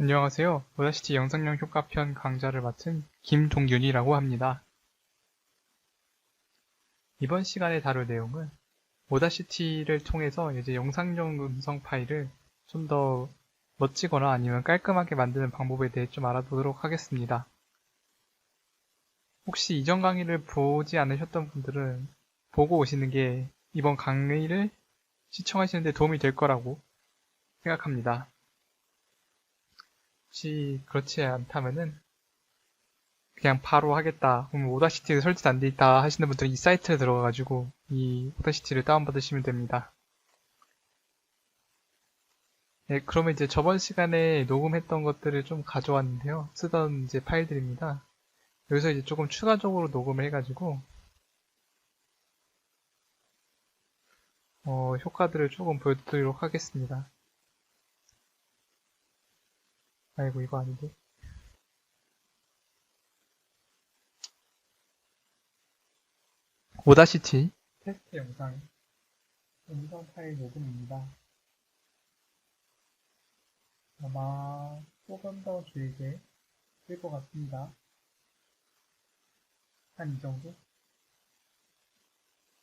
안녕하세요. 오다시티 영상용 효과편 강좌를 맡은 김동윤이라고 합니다. 이번 시간에 다룰 내용은 오다시티를 통해서 이제 영상용 음성 파일을 좀 더 멋지거나 아니면 깔끔하게 만드는 방법에 대해 좀 알아보도록 하겠습니다. 혹시 이전 강의를 보지 않으셨던 분들은 보고 오시는 게 이번 강의를 시청하시는데 도움이 될 거라고 생각합니다. 혹시 그렇지 않다면은 그냥 바로 하겠다. 그럼 오다시티가 설치 안 돼 있다 하시는 분들은 이 사이트에 들어가가지고 이 오다시티를 다운받으시면 됩니다. 네, 그러면 이제 저번 시간에 녹음했던 것들을 좀 가져왔는데요. 쓰던 이제 파일들입니다. 여기서 이제 조금 추가적으로 녹음을 해가지고 어, 효과들을 조금 보여드리도록 하겠습니다. 아이고 이거 아닌데. 오다시티? 테스트 영상. 음성 파일 녹음입니다. 아마 조금 더 길게 쓸 것 같습니다. 한 이 정도?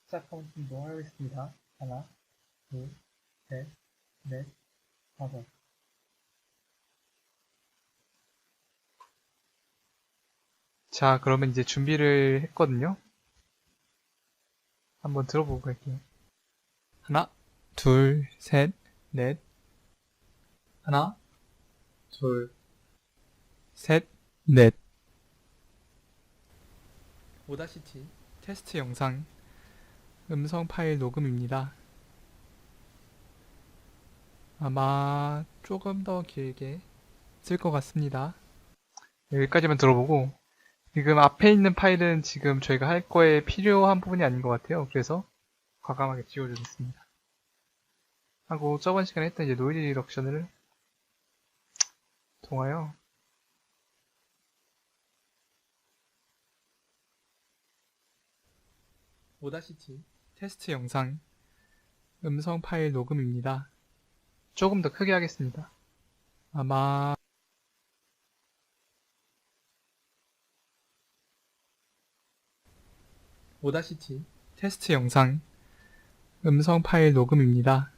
시작 카운팅도 하겠습니다. 하나 둘 셋 넷 다섯 자, 그러면 이제 준비를 했거든요. 한번 들어보고 갈게요. 하나, 둘, 셋, 넷. 하나, 둘, 셋, 넷. 오다시티 테스트 영상 음성 파일 녹음입니다. 아마 조금 더 길게 쓸 것 같습니다. 여기까지만 들어보고 지금 앞에 있는 파일은 지금 저희가 할 거에 필요한 부분이 아닌 것 같아요. 그래서 과감하게 지워주겠습니다. 하고 저번 시간에 했던 이제 노이즈 리덕션을 통하여 오다시티 테스트 영상 음성 파일 녹음입니다. 조금 더 크게 하겠습니다. 아마 오다시티 테스트 영상 음성 파일 녹음입니다.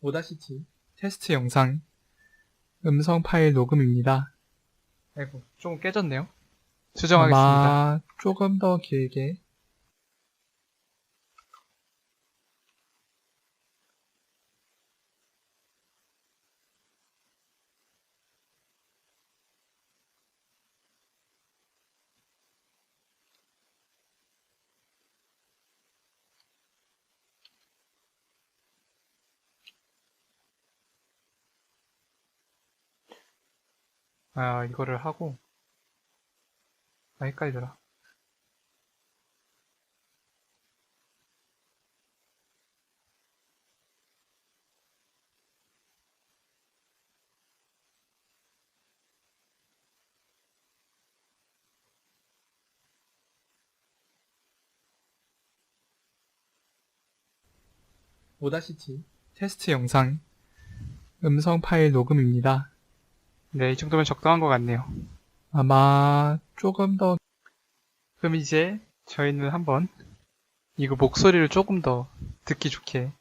오다시티 테스트 영상 음성 파일 녹음입니다. 아이고 조금 깨졌네요. 수정하겠습니다. 아마 조금 더 길게 아, 이거를 하고, 아, 헷갈리더라. 오다시티 테스트 영상 음성 파일 녹음입니다. 네, 이 정도면 적당한 것 같네요. 아마 조금 더 그럼 이제 저희는 한번 이거 목소리를 조금 더 듣기 좋게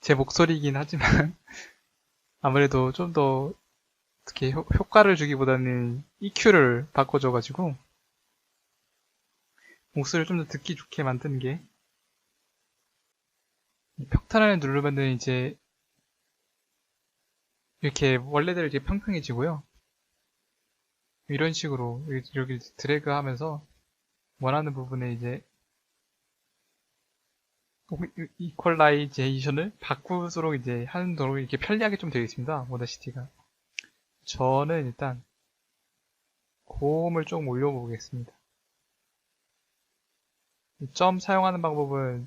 제 목소리이긴 하지만 아무래도 좀 더 어떻게 효, 효과를 주기보다는 EQ를 바꿔줘가지고 목소리를 좀 더 듣기 좋게 만드는 게 벽탄을 누르면은 이제 이렇게 원래대로 이렇게 평평해지고요. 이런 식으로 여기 드래그 하면서 원하는 부분에 이제 이퀄라이제이션을 바꾸도록 이제 하는 도록 이렇게 편리하게 좀 되어 있습니다. 오다시티가. 저는 일단 고음을 조금 올려보겠습니다. 점 사용하는 방법은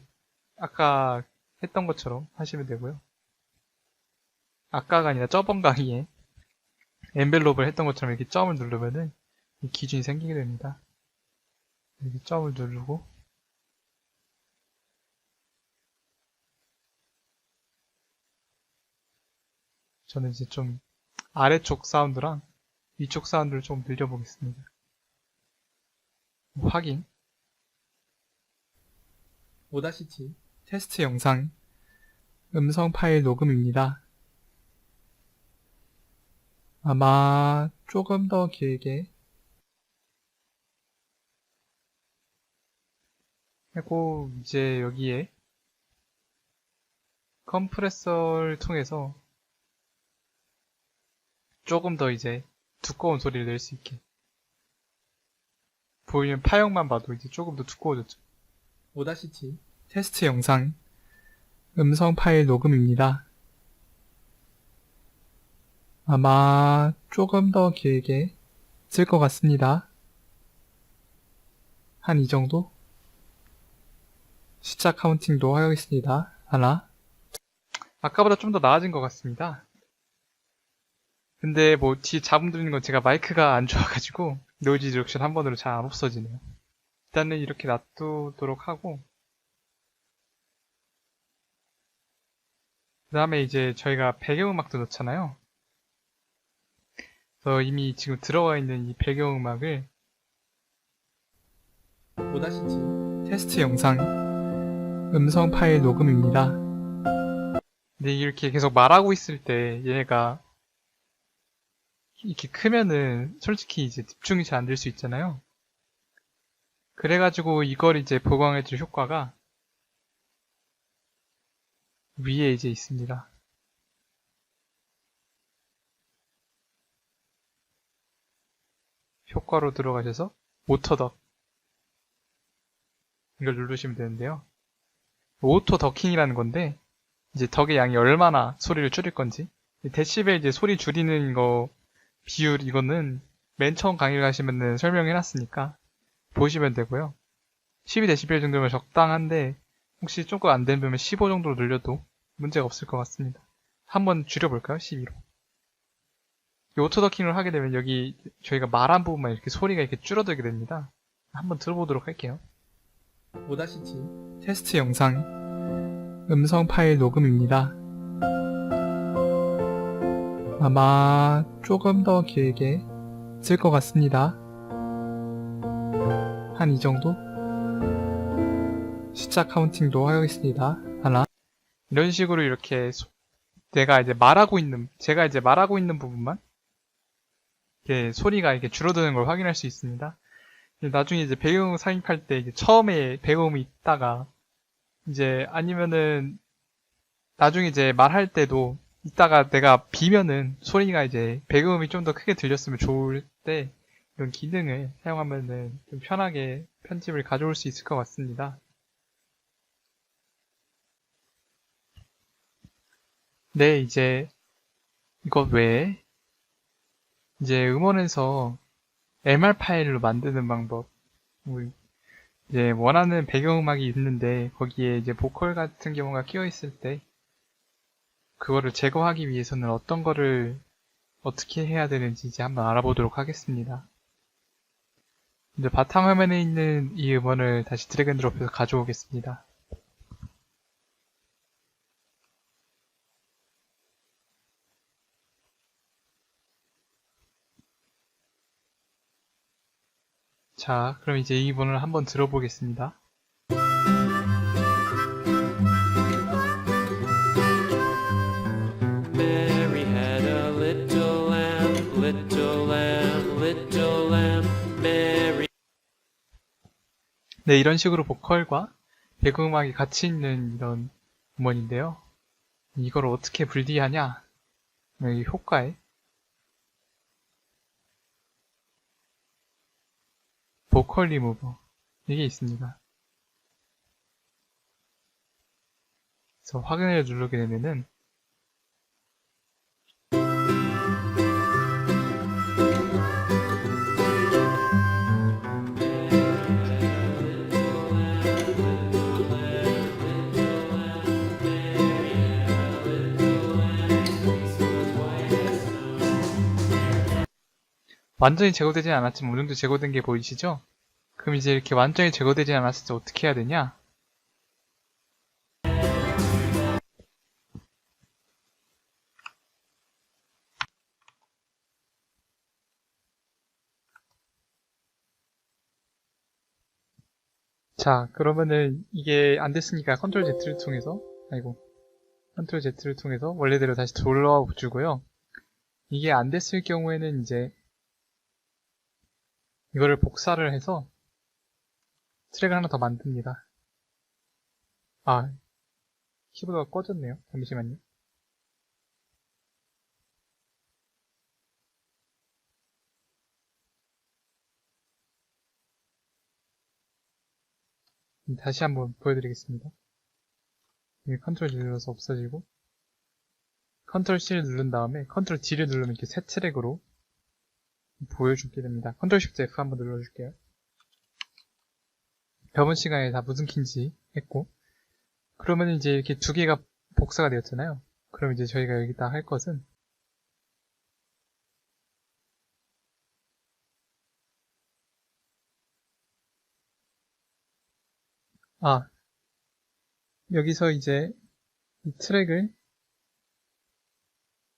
아까 했던 것처럼 하시면 되고요. 아까가 아니라 저번 강의에 엔벨롭을 했던 것처럼 이렇게 점을 누르면은 이 기준이 생기게 됩니다. 여기 점을 누르고 저는 이제 좀 아래쪽 사운드랑 위쪽 사운드를 좀 늘려보겠습니다. 확인 5-7 테스트 영상 음성 파일 녹음입니다. 아마 조금 더 길게 하고 이제 여기에 컴프레서를 통해서 조금 더 이제 두꺼운 소리를 낼 수 있게 보이는 파형만 봐도 이제 조금 더 두꺼워졌죠 5-7 테스트 영상 음성 파일 녹음입니다. 아마 조금 더 길게 쓸 것 같습니다. 한 이 정도? 숫자 카운팅도 하겠습니다. 하나. 아까보다 좀 더 나아진 것 같습니다. 근데 뭐 뒤에 잡음 들리는 건 제가 마이크가 안 좋아가지고 노이즈 리덕션 한 번으로 잘 안 없어지네요. 일단은 이렇게 놔두도록 하고 그 다음에 이제 저희가 배경음악도 넣잖아요. 그래서 이미 지금 들어가 있는 이 배경음악을 5-7 테스트 영상 음성 파일 녹음입니다. 근데 이렇게 계속 말하고 있을 때 얘가 이렇게 크면은 솔직히 이제 집중이 잘 안 될 수 있잖아요. 그래가지고 이걸 이제 보강해줄 효과가 위에 이제 있습니다. 효과로 들어가셔서 오토덕 이걸 누르시면 되는데요. 오토 더킹이라는 건데 이제 덕의 양이 얼마나 소리를 줄일 건지 데시벨 이제 소리 줄이는 거 비율 이거는 맨 처음 강의를 하시면은 설명해 놨으니까 보시면 되고요. 12데시벨 정도면 적당한데 혹시 조금 안 되면 15 정도로 늘려도 문제가 없을 것 같습니다. 한번 줄여볼까요? 12로. 이 오토더킹을 하게 되면 여기 저희가 말한 부분만 이렇게 소리가 이렇게 줄어들게 됩니다. 한번 들어보도록 할게요. 5-7 테스트 영상 음성 파일 녹음입니다. 아마 조금 더 길게 쓸 것 같습니다. 한 이 정도? 숫자 카운팅도 하겠습니다. 하나. 이런 식으로 이렇게 소- 내가 이제 말하고 있는, 제가 이제 말하고 있는 부분만 이렇게 소리가 이렇게 줄어드는 걸 확인할 수 있습니다. 나중에 이제 배경 삽입할 때 처음에 배경음이 있다가 이제 아니면은 나중에 이제 말할 때도 이따가 내가 비면은 소리가 이제 배경음이 좀 더 크게 들렸으면 좋을 때 이런 기능을 사용하면은 좀 편하게 편집을 가져올 수 있을 것 같습니다. 네, 이제 이것 외에 이제 음원에서 MR 파일로 만드는 방법 뭐 이제 원하는 배경음악이 있는데 거기에 이제 보컬 같은 경우가 끼어 있을 때 그거를 제거하기 위해서는 어떤 거를 어떻게 해야 되는지 이제 한번 알아보도록 하겠습니다. 이제 바탕화면에 있는 이 음원을 다시 드래그 앤 드롭해서 가져오겠습니다. 자, 그럼 이제 이 부분을 한번 들어보겠습니다. Mary had a little lamb, little lamb, little lamb. Mary 네, 이런 식으로 보컬과 배경음악이 같이 있는 이런 음원인데요. 이걸 어떻게 분리하냐? 여기 효과에 보컬 리무버 이게 있습니다. 그래서 확인을 누르게 되면은 완전히 제거되진 않았지만 어느 정도 제거된 게 보이시죠? 그 그럼 이제 이렇게 완전히 제거되지 않았을 때 어떻게 해야 되냐? 자, 그러면은 이게 안 됐으니까 컨트롤 Z를 통해서, 아이고, 컨트롤 Z를 통해서 원래대로 다시 돌아와 주고요. 이게 안 됐을 경우에는 이제 이거를 복사를 해서 트랙을 하나 더 만듭니다. 아, 키보드가 꺼졌네요. 잠시만요. 다시 한번 보여드리겠습니다. 컨트롤 눌러서 없어지고 컨트롤 C를 누른 다음에 컨트롤 D를 누르면 이렇게 새 트랙으로 보여주게 됩니다. 컨트롤 Shift F 한번 눌러줄게요. 저번 시간에 다 무슨 키인지 했고 그러면 이제 이렇게 두 개가 복사가 되었잖아요. 그럼 이제 저희가 여기다 할 것은 아 여기서 이제 이 트랙을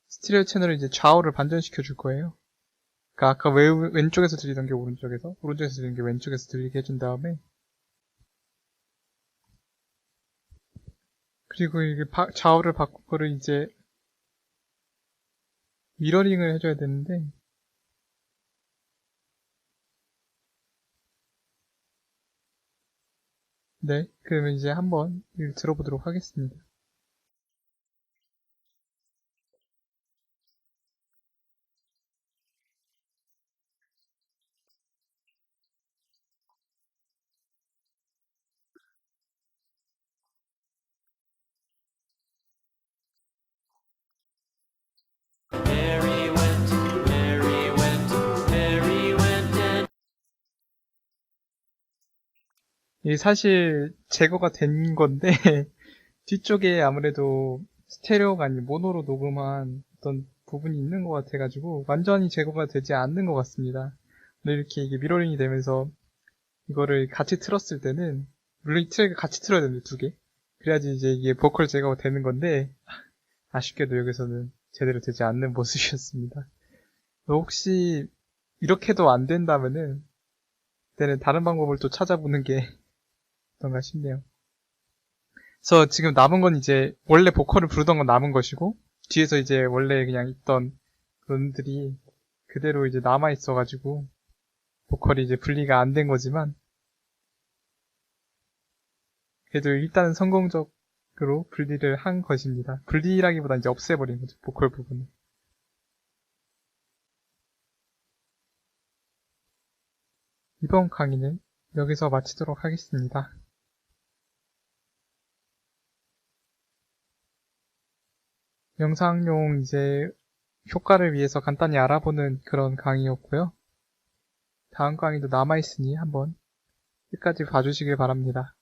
스티레오 채널을 이제 좌우를 반전시켜 줄 거예요. 그러니까 아까 왜, 왼쪽에서 들리던 게 오른쪽에서, 오른쪽에서 들리는 게 왼쪽에서 들리게 해준 다음에 그리고 이게 바- 좌우를 바꾼 거를 이제 미러링을 해줘야 되는데 네, 그러면 이제 한번 들어보도록 하겠습니다. 이게 사실 제거가 된 건데 뒤쪽에 아무래도 스테레오가 아닌 모노로 녹음한 어떤 부분이 있는 것 같아가지고 완전히 제거가 되지 않는 것 같습니다. 이렇게 이게 미러링이 되면서 이거를 같이 틀었을 때는 물론 이 트랙을 같이 틀어야 되는데 두 개. 그래야지 이제 이게 보컬 제거가 되는 건데 아쉽게도 여기서는 제대로 되지 않는 모습이었습니다. 혹시 이렇게도 안 된다면은 그때는 다른 방법을 또 찾아보는 게 어떤가 싶네요. 그래서 지금 남은 건 이제 원래 보컬을 부르던 건 남은 것이고 뒤에서 이제 원래 그냥 있던 음들이 그대로 이제 남아 있어가지고 보컬이 이제 분리가 안 된 거지만 그래도 일단은 성공적으로 분리를 한 것입니다. 분리라기보다 이제 없애버린 거죠 보컬 부분을. 이번 강의는 여기서 마치도록 하겠습니다. 영상용 이제 효과를 위해서 간단히 알아보는 그런 강의였고요. 다음 강의도 남아있으니 한번 끝까지 봐주시길 바랍니다.